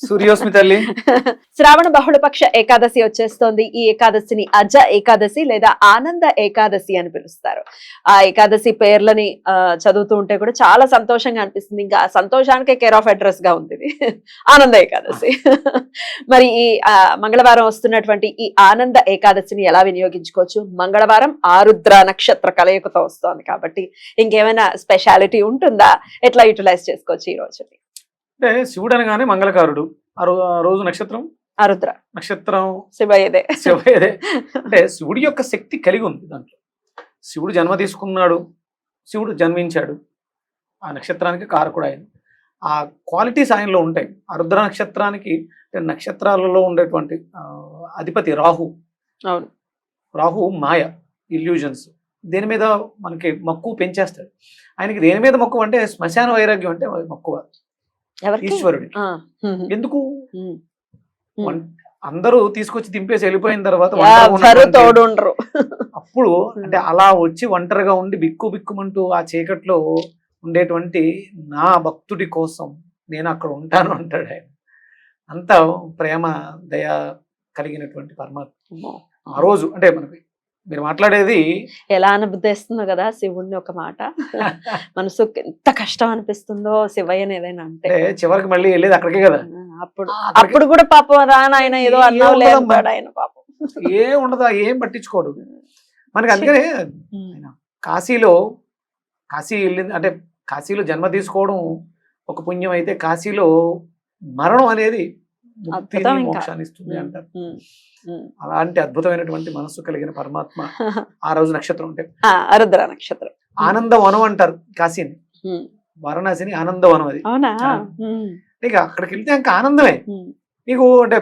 సూర్యోస్మి తల్లి. శ్రావణ బహుళపక్ష ఏకాదశి వచ్చేస్తోంది. ఈ ఏకాదశిని అజ ఏకాదశి లేదా ఆనంద ఏకాదశి అని పిలుస్తారు. ఆ ఏకాదశి పేర్లని ఆ, చదువుతూ ఉంటే కూడా చాలా సంతోషంగా అనిపిస్తుంది. ఇంకా సంతోషానికే కేర్ ఆఫ్ అడ్రస్గా ఉంది ఇది. ఆనంద ఏకాదశి. మరి ఈ మంగళవారం వస్తున్నటువంటి ఈ ఆనంద ఏకాదశిని ఎలా వినియోగించుకోవచ్చు? మంగళవారం ఆరుద్ర నక్షత్ర కలయికతో వస్తోంది కాబట్టి ఇంకేమైనా స్పెషాలిటీ ఉంటుందా? ఎట్లా యూటిలైజ్ చేసుకోవచ్చు ఈ రోజుని? అంటే శివుడు అనగానే మంగళకారుడు. ఆ రోజు నక్షత్రం? ఆరుద్ర నక్షత్రం? శివయ్యదే. శివయ్యదే. అంటే శివుడి యొక్క శక్తి కలిగి ఉంది దాంట్లో. శివుడు జన్మ తీసుకున్నాడు. శివుడు జన్మించాడు. ఆ నక్షత్రానికి కారకుడు ఆయన. ఆ క్వాలిటీస్ ఆయనలో ఉంటాయి. ఆ రుద్ర నక్షత్రానికి నక్షత్రాలలో ఉండేటువంటి అధిపతి రాహు. అవును. రాహు మాయ ఇల్యూజన్స్ దేని మీద మనకి మక్కువ పెంచేస్తాడు? ఆయనకి దేని మీద మక్కువ అంటే శ్మశాన వైరాగ్యం అంటే మక్కువ. ఈశ్వరుడి ఎందుకు? అందరూ తీసుకొచ్చి దింపేసి వెళ్ళిపోయిన తర్వాత తోడుండ్రు. అప్పుడు అంటే అలా వచ్చి ఒంటరిగా ఉండి బిక్కు బిక్కుమంటూ ఆ చీకట్లో ఉండేటువంటి నా భక్తుడి కోసం నేను అక్కడ ఉంటాను అంటాడు ఆయన. అంత ప్రేమ దయ కలిగినటువంటి పరమాత్మ. ఆ రోజు అంటే మనకి మీరు మాట్లాడేది ఎలా అనుభూతిస్తుందో కదా శివుడిని ఒక మాట. మనసుకు ఎంత కష్టం అనిపిస్తుందో శివయ్యని ఏదైనా అంటే. చివరికి మళ్ళీ వెళ్ళేది అక్కడికే కదా. అప్పుడు అప్పుడు కూడా పాపం రాను ఆయన ఏదో ఆయన పాపం. ఏం ఉండదు ఏం పట్టించుకోడు. మనకి అందుకనే కాశీలో కాశీ వెళ్ళింది అంటే కాశీలో జన్మ తీసుకోవడం ఒక పుణ్యం అయితే కాశీలో మరణం అనేది ముక్తిని. మోక్షాన్ని ఇస్తుంది అంటారు. అలాంటి అద్భుతమైనటువంటి మనస్సు కలిగిన పరమాత్మ ఆ రోజు నక్షత్రం అంటే. అరుద్ర నక్షత్రం. ఆనందవనం అంటారు కాశీని వారణాసిని ఆనందవనం అది. ఇక అక్కడికి వెళ్తే ఇంకా ఆనందమే. నీకు అంటే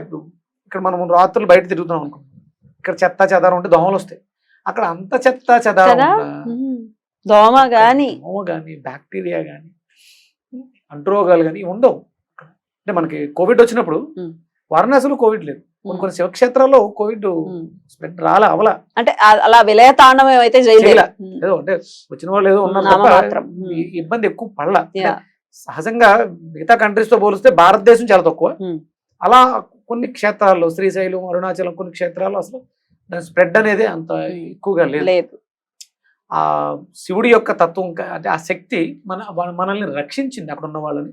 ఇక్కడ మనం రాత్రులు బయట తిరుగుతున్నాం అనుకో. ఇక్కడ చెత్త చెదారం ఉంటే దోమలు వస్తాయి. అక్కడ అంత చెత్త చెదారం. దోమ గాని. దోమ కానీ బ్యాక్టీరియా కానీ అంటురోగాలు కానీ ఉండవు. అంటే మనకి కోవిడ్ వచ్చినప్పుడు. వారణాసిలో కోవిడ్ లేదు. కొన్ని కొన్ని శివక్షేత్రాల్లో కోవిడ్. స్ప్రెడ్ రాలా అవలా. అంటే అలా విలయ తాండవం అయితే. ఏదో అంటే వచ్చిన వాళ్ళు ఏదో ఉన్నారు. ఈ ఇబ్బంది ఎక్కువ పడలా. సహజంగా మిగతా కంట్రీస్తో పోలిస్తే భారతదేశం చాలా తక్కువ. అలా కొన్ని క్షేత్రాల్లో శ్రీశైలం అరుణాచలం కొన్ని క్షేత్రాల్లో అసలు దాని స్ప్రెడ్ అనేది అంత ఎక్కువగా లేదు. ఆ శివుడి యొక్క తత్వం అంటే ఆ శక్తి మన మన- మనల్ని రక్షించింది అక్కడ ఉన్న వాళ్ళని.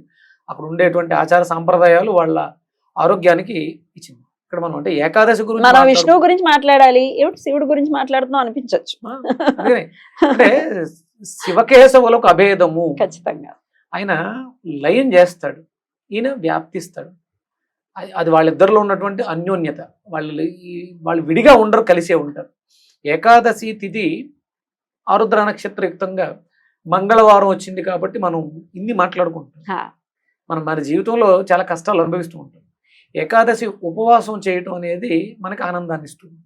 అక్కడ ఉండేటువంటి ఆచార సాంప్రదాయాలు వాళ్ళ ఆరోగ్యానికి ఇచ్చింది. ఇక్కడ మనం అంటే ఏకాదశి గురించి మనం విష్ణువు గురించి మాట్లాడాలి. ఏమిటి శివుడి గురించి మాట్లాడుతున్నాం అనిపించవచ్చు. అంటే శివకేశవులకు అభేదము. ఖచ్చితంగా. ఆయన లయం చేస్తాడు. ఈయన వ్యాప్తిస్తాడు. అది- వాళ్ళిద్దరిలో ఉన్నటువంటి అన్యోన్యత. వాళ్ళు వాళ్ళు విడిగా ఉండరు కలిసే ఉంటారు. ఏకాదశి తిథి ఆరుద్ర నక్షత్రయుక్తంగా మంగళవారం వచ్చింది కాబట్టి మనం ఇన్ని మాట్లాడుకుంటాం. మనం మన జీవితంలో చాలా కష్టాలు అనుభవిస్తూ ఉంటాం. ఏకాదశి ఉపవాసం చేయటం అనేది మనకి ఆనందాన్ని ఇస్తుంది.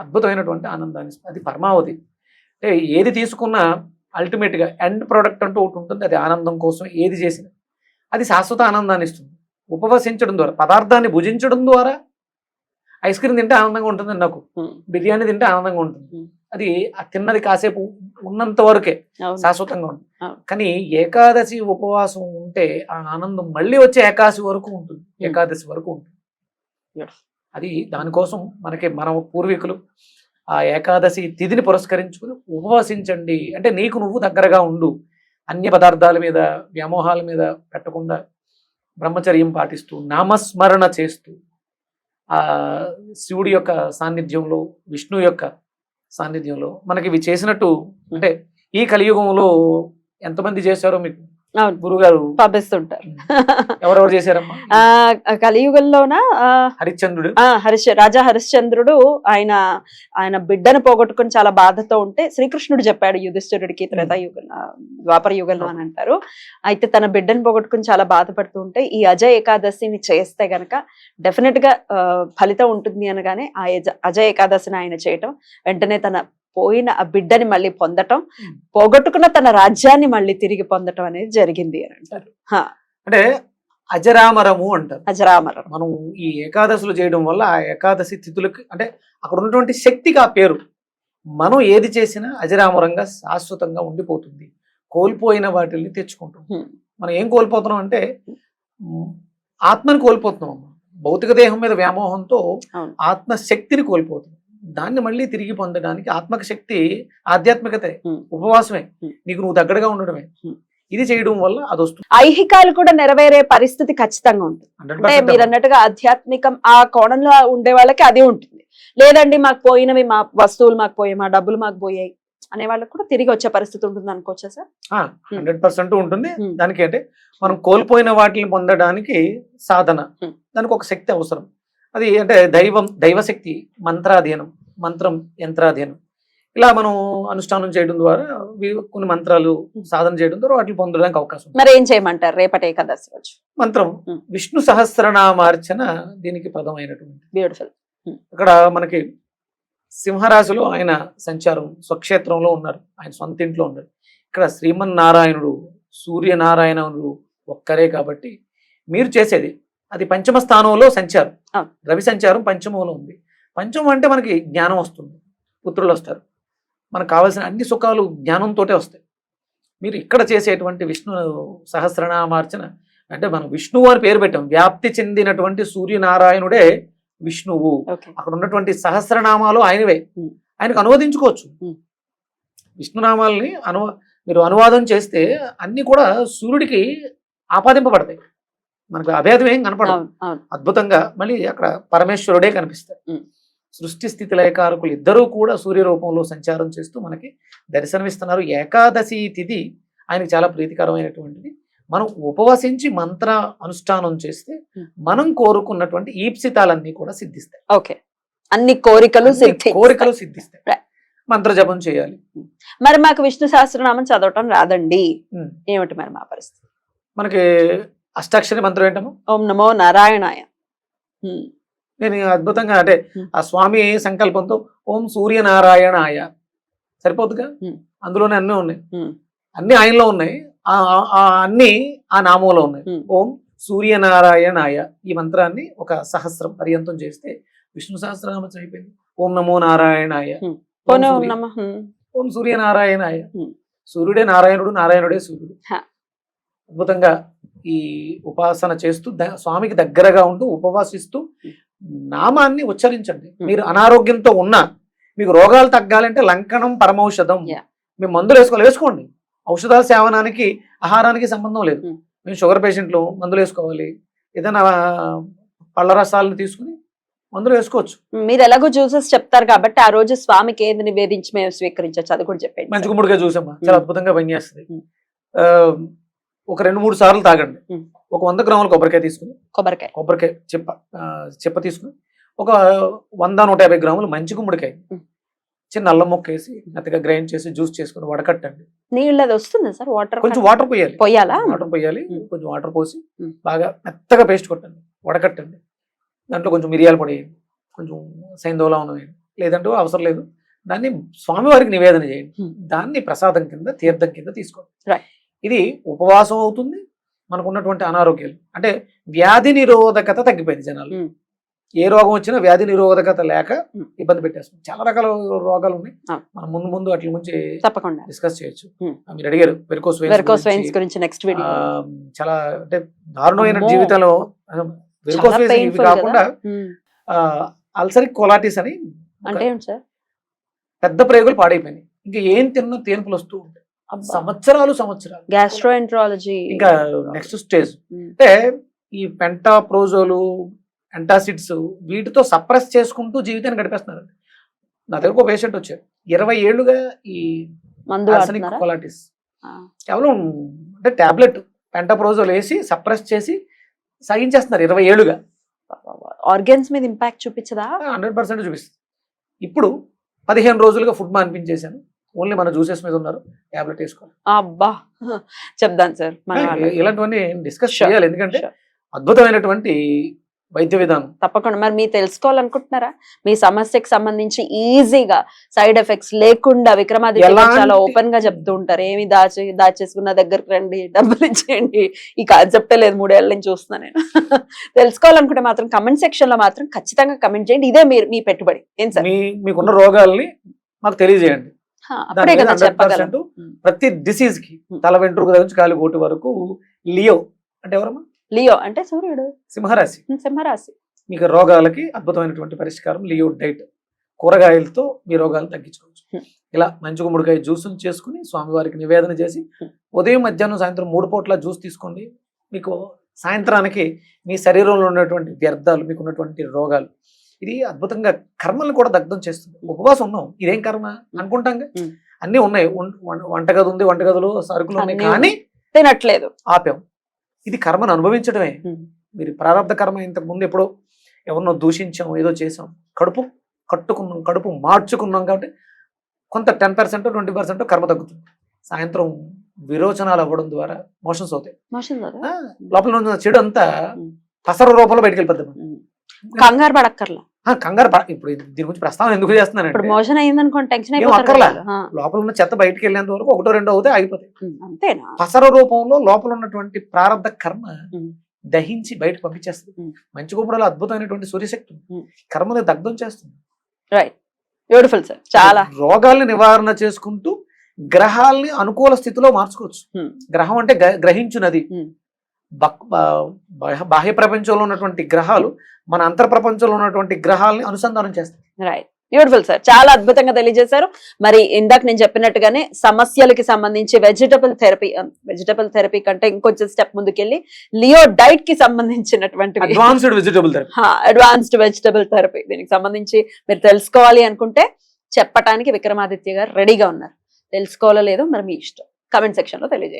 అద్భుతమైనటువంటి ఆనందాన్ని ఇస్తుంది. అది పరమావధి. అంటే ఏది తీసుకున్నా అల్టిమేట్గా ఎండ్ ప్రోడక్ట్ అంటూ ఒకటి ఉంటుంది. అది ఆనందం కోసం ఏది చేసినా. అది శాశ్వత ఆనందాన్ని ఇస్తుంది. ఉపవసించడం ద్వారా పదార్థాన్ని భుజించడం ద్వారా ఐస్ క్రీమ్ తింటే ఆనందంగా ఉంటుంది నాకు. బిర్యానీ తింటే ఆనందంగా ఉంటుంది. అది ఆ తిన్నది కాసేపు ఉన్నంత వరకే. శాశ్వతంగా ఉంటుంది అవును. కానీ ఏకాదశి ఉపవాసం ఉంటే ఆ ఆనందం మళ్ళీ వచ్చే ఏకాదశి వరకు ఉంటుంది. ఏకాదశి వరకు ఉంటుంది. అది దానికోసం మనకి మన పూర్వీకులు ఆ ఏకాదశి తిథిని పురస్కరించుకుని ఉపవాసించండి అంటే నీకు నువ్వు దగ్గరగా ఉండు అన్య పదార్థాల మీద వ్యామోహాల మీద పెట్టకుండా బ్రహ్మచర్యం పాటిస్తూ నామస్మరణ చేస్తూ ఆ శివుడి యొక్క సాన్నిధ్యంలో విష్ణు యొక్క సాన్నిధ్యంలో మనకి ఇవి చేసినట్టు అంటే ఈ కలియుగంలో ఎంతమంది చేశారో మీకు అవును. గురువు గారు పంపిస్తుంటారు. ఎవరెవరు చేశారమ్మా? కలియుగంలోన? హరిశ్చంద్రుడు. ఆ హరిశ రాజా హరిశ్చంద్రుడు ఆయన ఆయన బిడ్డను పోగొట్టుకుని చాలా బాధతో ఉంటే శ్రీకృష్ణుడు చెప్పాడు యుధిష్ఠిరుడికి త్రేతాయుగం ద్వాపర యుగంలో అని అంటారు. అయితే తన బిడ్డను పోగొట్టుకుని చాలా బాధపడుతూ ఉంటే ఈ అజయ్ ఏకాదశిని చేస్తే గనక డెఫినెట్గా ఆ, ఫలితం ఉంటుంది అనగానే ఆ అజయ్ ఏకాదశిని ఆయన చేయటం వెంటనే తన పోయిన ఆ బిడ్డని మళ్ళీ పొందటం. పోగొట్టుకున్న తన రాజ్యాన్ని మళ్ళీ తిరిగి పొందటం అనేది జరిగింది అని అంటారు అంటే అజరామరము అంటారు అజరామరం మనం ఈ ఏకాదశులు చేయడం వల్ల ఆ ఏకాదశి తిథులకి అంటే అక్కడ ఉన్నటువంటి శక్తికి ఆ పేరు మనం ఏది చేసినా అజరామరంగా శాశ్వతంగా ఉండిపోతుంది కోల్పోయిన వాటిల్ని తెచ్చుకుంటాం. మనం ఏం కోల్పోతున్నాం అంటే ఆత్మని కోల్పోతున్నాం అమ్మా. భౌతిక దేహం మీద వ్యామోహంతో. ఆత్మ శక్తిని కోల్పోతున్నాం దాన్ని మళ్ళీ తిరిగి పొందడానికి ఆత్మక శక్తి ఆధ్యాత్మికతే. ఉపవాసమే. నీకు నువ్వు దగ్గరగా ఉండడమే. ఇది చేయడం వల్ల అది వస్తుంది. ఐహికాలు కూడా నెరవేరే పరిస్థితి ఖచ్చితంగా ఉంటుంది. 100% అంటే మీరు అన్నట్టుగా ఆధ్యాత్మికం ఆ కోణంలో ఉండే వాళ్ళకి అది ఉంటుంది. లేదండి మాకు పోయినవి మా వస్తువులు మాకు పోయాయి మా డబ్బులు మాకు పోయాయి అనే వాళ్ళకి కూడా తిరిగి వచ్చే పరిస్థితి ఉంటుంది అనుకోవచ్చా సార్? హండ్రెడ్ పర్సెంట్ ఉంటుంది. దానికి అంటే మనం కోల్పోయిన వాటిని పొందడానికి సాధన. దానికి ఒక శక్తి అవసరం. అది అంటే దైవం దైవశక్తి మంత్రాధీనం మంత్రం యంత్రాధీనం. ఇలా మనం అనుష్ఠానం చేయడం ద్వారా కొన్ని మంత్రాలు సాధన చేయడం ద్వారా వాటిని పొందడానికి అవకాశం మరి ఏం చేయమంటారు? రేపటి ఏకాదశి రోజు. మంత్రం. విష్ణు సహస్రనామార్చన దీనికి ప్రథమైనటువంటి. బ్యూటిఫుల్ ఇక్కడ మనకి సింహరాశిలో ఆయన సంచారం స్వక్షేత్రంలో ఉన్నారు. ఆయన సొంత ఇంట్లో ఉన్నారు ఇక్కడ శ్రీమన్నారాయణుడు సూర్యనారాయణుడు ఒక్కరే కాబట్టి మీరు చేసేది అది పంచమ స్థానంలో సంచారం. రవి సంచారం పంచమంలో ఉంది. పంచమం అంటే మనకి జ్ఞానం వస్తుంది. పుత్రులు వస్తారు. మనకు కావాల్సిన అన్ని సుఖాలు జ్ఞానంతోటే వస్తాయి. మీరు ఇక్కడ చేసేటువంటి విష్ణు సహస్రనామార్చన అంటే మనం విష్ణువు అని పేరు పెట్టాం. వ్యాప్తి చెందినటువంటి సూర్యనారాయణుడే విష్ణువు. అక్కడ ఉన్నటువంటి సహస్రనామాలు ఆయనవే. ఆయనకు అనువదించుకోవచ్చు. విష్ణునామాల్ని అను మీరు అనువాదం చేస్తే అన్ని కూడా సూర్యుడికి ఆపాదింపబడతాయి. మనకు అభేదం ఏం కనపడదు. అద్భుతంగా మళ్ళీ అక్కడ పరమేశ్వరుడే కనిపిస్తాడు. సృష్టి స్థితి లయకారకులు ఇద్దరూ కూడా సూర్య రూపంలో సంచారం చేస్తూ మనకి దర్శనమిస్తున్నారు. ఏకాదశి తిథి ఆయనకి చాలా ప్రీతికరమైనటువంటిది. మనం ఉపవసించి మంత్ర అనుష్ఠానం చేస్తే. మనం కోరుకున్నటువంటి ఈప్సితాలన్నీ కూడా సిద్ధిస్తాయి. ఓకే. అన్ని కోరికలు కోరికలు సిద్ధిస్తాయి. మంత్ర జపం చేయాలి. మరి మాకు విష్ణు సహస్రనామం చదవటం రాదండి. ఏమిటి మరి మా పరిస్థితి? మనకి అష్టాక్షరి మంత్రం ఏంటము ఓం నమో నారాయణాయ. నేను అద్భుతంగా అంటే. ఆ స్వామి సంకల్పంతో ఓం సూర్యనారాయణాయ. సరిపోతుందిగా. అందులోనే అన్నీ ఉన్నాయి. అన్ని ఆయనలో ఉన్నాయి. ఆ ఆ- ఆ అన్ని ఆ నామంలో ఉన్నాయి. ఓం సూర్యనారాయణాయ ఈ మంత్రాన్ని ఒక సహస్రం పర్యంతం చేస్తే విష్ణు సహస్రనామం అయిపోయింది. ఓం నమో నారాయణాయ. ఓం సూర్యనారాయణాయ. సూర్యుడే నారాయణుడు నారాయణుడే సూర్యుడు. అద్భుతంగా ఈ ఉపాసన చేస్తూ స్వామికి దగ్గరగా ఉంటూ ఉపవాసిస్తూ నామాన్ని ఉచ్చరించండి. మీరు అనారోగ్యంతో ఉన్నా మీకు రోగాలు తగ్గాలంటే లంకనం పరమౌషధం. మీరు మందులు వేసుకోవాలి. వేసుకోండి. ఔషధాల సేవనానికి ఆహారానికి సంబంధం లేదు. మేము షుగర్ పేషెంట్లు మందులు వేసుకోవాలి. ఏదైనా పళ్ళ రసాలను తీసుకుని మందులు వేసుకోవచ్చు. మీరు ఎలాగో జ్యూసెస్ చెప్తారు కాబట్టి ఆ రోజు స్వామికి ఏది నివేదించి మేము స్వీకరించవచ్చు అది కూడా చెప్పండి. మంచి గుమ్మడిగా చూసామా చాలా. అద్భుతంగా పనిచేస్తుంది. ఆ, ఒక రెండు మూడు సార్లు తాగండి. ఒక వంద గ్రాముల కొబ్బరికాయ తీసుకుని. కొబ్బరికాయ. కొబ్బరికాయ చెప్ప చెప్ప తీసుకుని ఒక వంద నూట యాభై గ్రాములు మంచి గుమ్మడికాయ. చిన్న అల్లం ముక్క వేసి మెత్తగా గ్రైండ్ చేసి జ్యూస్ చేసుకుని వడకట్టండి. నీళ్ళు అది వస్తుందా సార్? వాటర్ కొంచెం వాటర్ పోయాలి. పోయాలా? వాటర్ పోయాలి. కొంచెం వాటర్ పోసి. బాగా మెత్తగా పేస్ట్ కొట్టండి. వడకట్టండి. దాంట్లో కొంచెం మిరియాల పొడి వేయండి. కొంచెం సైంధవలం వేయండి. లేదంటే అవసరం లేదు. దాన్ని స్వామివారికి నివేదన చేయండి. దాన్ని ప్రసాదం కింద తీర్థం కింద తీసుకోండి. ఇది ఉపవాసం అవుతుంది మనకు ఉన్నటువంటి అనారోగ్యాలు. అంటే వ్యాధి నిరోధకత తగ్గిపోయింది జనాలు. ఏ రోగం వచ్చినా వ్యాధి నిరోధకత లేక. ఇబ్బంది పెట్టేస్తుంది. చాలా రకాల రోగాలు ఉన్నాయి. మనం ముందు ముందు వాటి గురించి తప్పకుండా. డిస్కస్ చేయొచ్చు. మీరు అడిగారు వెరికోస్ వెరికోస్ వెయిన్స్ గురించి నెక్స్ట్ వీడియో చాలా అంటే దారుణమైన. జీవితంలో వెరికోస్ painful కాకుండా అల్సరిక్ కొలాటిస్ అని అంటే పెద్ద ప్రేగులు పాడైపోయినాయి. ఇంకా ఏం తిన్నా తేన్పులు వస్తూ ఉంటాయి. సంవత్సరాలు సంవత్సరాలు. గ్యాస్ట్రోఎంట్రాలజీ ఇంకా నెక్స్ట్ స్టేజ్ అంటే ఈ పెంటాప్రోజోలు ఎంటాసిడ్స్ వీటితో సప్రెస్ చేసుకుంటూ జీవితాన్ని గడిపేస్తున్నారు. నా దగ్గర ఒక పేషెంట్ వచ్చారు. ఇరవై ఏళ్ళుగా ఈ కొలాటిస్. కేవలం అంటే టాబ్లెట్ పెంటప్రోజోల్ వేసి సప్రెస్ చేసి సాగించేస్తున్నారు ఇరవై ఏళ్ళుగా. ఆర్గన్స్ మీద ఇంపాక్ట్ చూపించదా? హండ్రెడ్ పర్సెంట్ చూపిస్తుంది. ఇప్పుడు పదిహేను రోజులుగా ఫుడ్ మానిపించేశాను. ఓన్లీ మన జ్యూసెస్ మీద ఉన్నారు. టాబ్లెట్ వేసుకోవాలి. అబ్బా. చెప్దాం సార్. ఇలాంటివన్నీ డిస్కస్. చేయాలి. ఎందుకంటే. అద్భుతమైనటువంటి వైద్య విధానం. తప్పకుండా. మరి మీరు తెలుసుకోవాలనుకుంటున్నారా? మీ సమస్యకి సంబంధించి ఈజీగా సైడ్ ఎఫెక్ట్స్ లేకుండా ఎలాంటి- చాలా ఓపెన్గా చెప్తూ ఉంటారు. ఏమి దాచి దాచేసుకున్న దగ్గరకు రండి డబ్బులు ఇచ్చేయండి. ఈ కాన్సెప్టే లేదు. మూడేళ్ళ నుంచి చూస్తున్నా నేను. తెలుసుకోవాలనుకుంటే మాత్రం కమెంట్ సెక్షన్లో మాత్రం ఖచ్చితంగా కమెంట్ చేయండి. ఇదే మీరు మీ పెట్టుబడి. ఏం సార్? మీకున్న రోగాల్ని మాకు తెలియజేయండి. అప్పుడే మీద కదా 100% చెప్పగలం. ఉమ్. ప్రతి డిసీజ్కి. తల వెంట్రుక దగ్గర నుంచి కాలి గోటు వరకు లియో. అంటే ఎవరమ్మా? లియో. అంటే సూర్యుడు. సింహరాశి. సింహరాశి. మీకు రోగాలకి అద్భుతమైనటువంటి పరిష్కారం లియో డైట్. కూరగాయలతో మీ రోగాలను తగ్గించుకోవచ్చు. ఇలా మంచి గుమ్మడికాయ జ్యూసులు చేసుకుని స్వామివారికి నివేదన చేసి. ఉదయం మధ్యాహ్నం సాయంత్రం మూడు పూట్ల జ్యూస్ తీసుకోండి. మీకు సాయంత్రానికి మీ శరీరంలో ఉన్నటువంటి వ్యర్థాలు మీకు ఉన్నటువంటి రోగాలు ఇది అద్భుతంగా కర్మల్ని కూడా దగ్ధం చేస్తుంది. ఉపవాసం ఉన్నాం. ఇదేం కర్మ? అనుకుంటాం. అన్నీ ఉన్నాయి. వంటగది ఉంది వంటగదిలో సరుకులు ఉన్నాయి. కానీ తినట్లేదు. ఆపాం. ఇది కర్మను అనుభవించడమే. మీరు ప్రారంభ కర్మ ఇంతకు ముందు ఎప్పుడో ఎవరినో దూషించాం ఏదో చేసాం. కడుపు కట్టుకున్నాం కడుపు మార్చుకున్నాం కాబట్టి కొంత టెన్ పర్సెంట్ ట్వంటీ పర్సెంట్ కర్మ తగ్గుతుంది. సాయంత్రం విరోచనాలు అవ్వడం ద్వారా మోషన్స్ అవుతాయి. లోపల చెడు అంతా. పసర రూపంలో బయటకు వెళ్ళిపోద్ది. కంగారు పడక్కర్లా. కంగారు పడ- ఇప్పుడు దీని గురించి ప్రస్తావన ఎందుకు ఇప్పుడు చేస్తున్నానంటే మోషన్ అయింది అనుకోండి టెన్షన్ అక్కర్లా. లోపల ఉన్న చెత్త బయటకు వెళ్ళేంత వరకు ఒకటో రెండో అవుతాయి ఆగిపోతాయి. ఉమ్, అంతేనా? పసర రూపంలో లోపల ఉన్నటువంటి ప్రారంభ కర్మ. దహించి బయటకు పంపించేస్తుంది. మంచి గుమ్మడిలో అద్భుతమైనటువంటి సూర్యశక్తి. కర్మని దగ్ధం చేస్తుంది. రైట్ బ్యూటిఫుల్ సార్ చాలా. రోగాల్ని నివారణ చేసుకుంటూ గ్రహాల్ని అనుకూల స్థితిలో మార్చుకోవచ్చు. గ్రహం అంటే గ్రహించునది. బాహ్య- ప్రపంచంలో ఉన్నటువంటి గ్రహాలు మన అంతర్ ప్రపంచంలో ఉన్నటువంటి గ్రహాలని అనుసంధానం చేస్తాయి. రైట్ బ్యూటిఫుల్ సార్ చాలా అద్భుతంగా తెలియజేశారు. మరి ఇందాక నేను చెప్పినట్టుగానే సమస్యలకి సంబంధించి వెజిటబుల్ థెరపీ వెజిటబుల్ థెరపీ కంటే ఇంకొంచెం స్టెప్ ముందుకెళ్ళి లియో డైట్కి సంబంధించినటువంటి advanced vegetable therapy advanced vegetable therapy దీనికి సంబంధించి మీరు తెలుసుకోవాలి అనుకుంటే చెప్పటానికి విక్రమాదిత్య గారు రెడీగా ఉన్నారు. తెలుసుకోవాలో లేదో మరి మీ ఇష్టం. కమెంట్ సెక్షన్లో తెలియజేయండి.